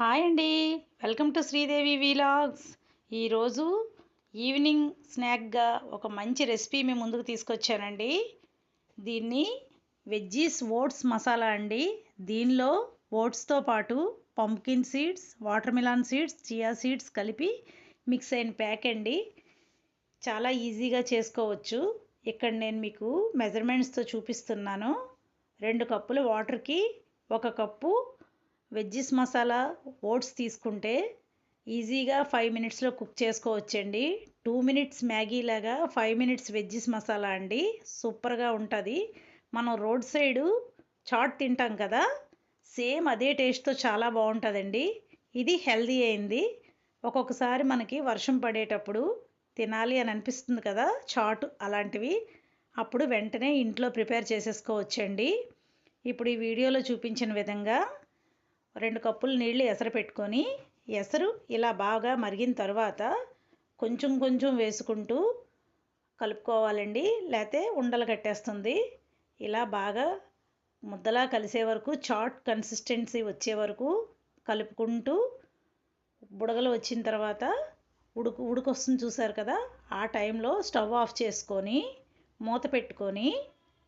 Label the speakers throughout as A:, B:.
A: Hi అండి. Welcome to Sridevi vlogs. ఈరోజు evening స్నాక్గా ఒక మంచి రెసిపీ మీ ముందుకు తీసుకొచ్చానండి. దీన్ని వెజ్జీస్ ఓట్స్ మసాలా అండి. దీనిలో ఓట్స్తో పాటు pumpkin seeds watermelon seeds chia seeds కలిపి మిక్స్ అయిన ప్యాక్ అండి. చాలా ఈజీగా చేసుకోవచ్చు. ఇక్కడ నేను మీకు మెజర్మెంట్స్తో చూపిస్తున్నాను. రెండు కప్పులు వాటర్కి ఒక కప్పు వెజ్జీస్ మసాలా ఓట్స్ తీసుకుంటే ఈజీగా ఫైవ్ మినిట్స్లో కుక్ చేసుకోవచ్చండి. టూ మినిట్స్ మ్యాగీ లాగా ఫైవ్ మినిట్స్ వెజ్జిస్ మసాలా అండి. సూపర్గా ఉంటుంది. మనం రోడ్ సైడు చాట్ తింటాం కదా సేమ్ అదే టేస్ట్తో చాలా బాగుంటుందండి. ఇది హెల్దీ అయింది. ఒక్కొక్కసారి మనకి వర్షం పడేటప్పుడు తినాలి అని అనిపిస్తుంది కదా చాట్ అలాంటివి. అప్పుడు వెంటనే ఇంట్లో ప్రిపేర్ చేసేసుకోవచ్చండి. ఇప్పుడు ఈ వీడియోలో చూపించిన విధంగా రెండు కప్పులు నీళ్ళు ఎసరు పెట్టుకొని ఎసరు ఇలా బాగా మరిగిన తర్వాత కొంచెం కొంచెం వేసుకుంటూ కలుపుకోవాలండి. లేకపోతే ఉండలు కట్టేస్తుంది. ఇలా బాగా ముద్దలా కలిసే వరకు చాట్ కన్సిస్టెన్సీ వచ్చే వరకు కలుపుకుంటూ బుడగలు వచ్చిన తర్వాత ఉడుకు ఉడుకొస్తుంది చూసారు కదా? ఆ టైంలో స్టవ్ ఆఫ్ చేసుకొని మూత పెట్టుకొని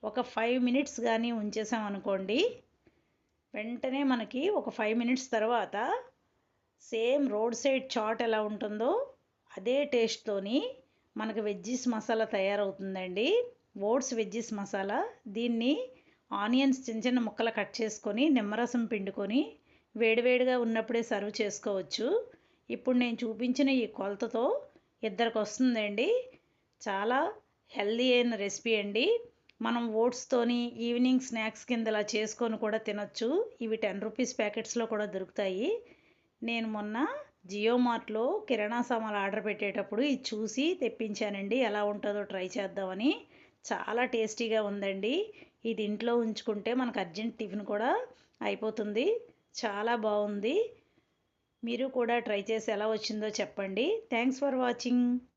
A: ఒక ఫైవ్ మినిట్స్ కానీ ఉంచేసామనుకోండి వెంటనే మనకి ఒక ఫైవ్ మినిట్స్ తర్వాత సేమ్ రోడ్ సైడ్ చాట్ ఎలా ఉంటుందో అదే టేస్ట్తోని మనకు వెజ్జీస్ మసాలా తయారవుతుందండి. ఓట్స్ వెజ్జీస్ మసాలా దీన్ని ఆనియన్స్ చిన్న చిన్న ముక్కలు కట్ చేసుకొని నిమ్మరసం పిండుకొని వేడివేడిగా ఉన్నప్పుడే సర్వ్ చేసుకోవచ్చు. ఇప్పుడు నేను చూపించిన ఈ కొలతతో ఇద్దరికి వస్తుందండి. చాలా హెల్దీ అయిన రెసిపీ అండి. మనం ఓట్స్తోని ఈవినింగ్ స్నాక్స్ కింద ఇలా చేసుకొని కూడా తినొచ్చు. ఇవి టెన్ రూపీస్ ప్యాకెట్స్లో కూడా దొరుకుతాయి. నేను మొన్న జియో మార్ట్లో కిరాణా సామాన్లు ఆర్డర్ పెట్టేటప్పుడు ఇది చూసి తెప్పించానండి. ఎలా ఉంటుందో ట్రై చేద్దామని. చాలా టేస్టీగా ఉందండి. ఇది ఇంట్లో ఉంచుకుంటే మనకు అర్జెంట్ టిఫిన్ కూడా అయిపోతుంది. చాలా బాగుంది. మీరు కూడా ట్రై చేసి ఎలా వచ్చిందో చెప్పండి. Thanks for watching.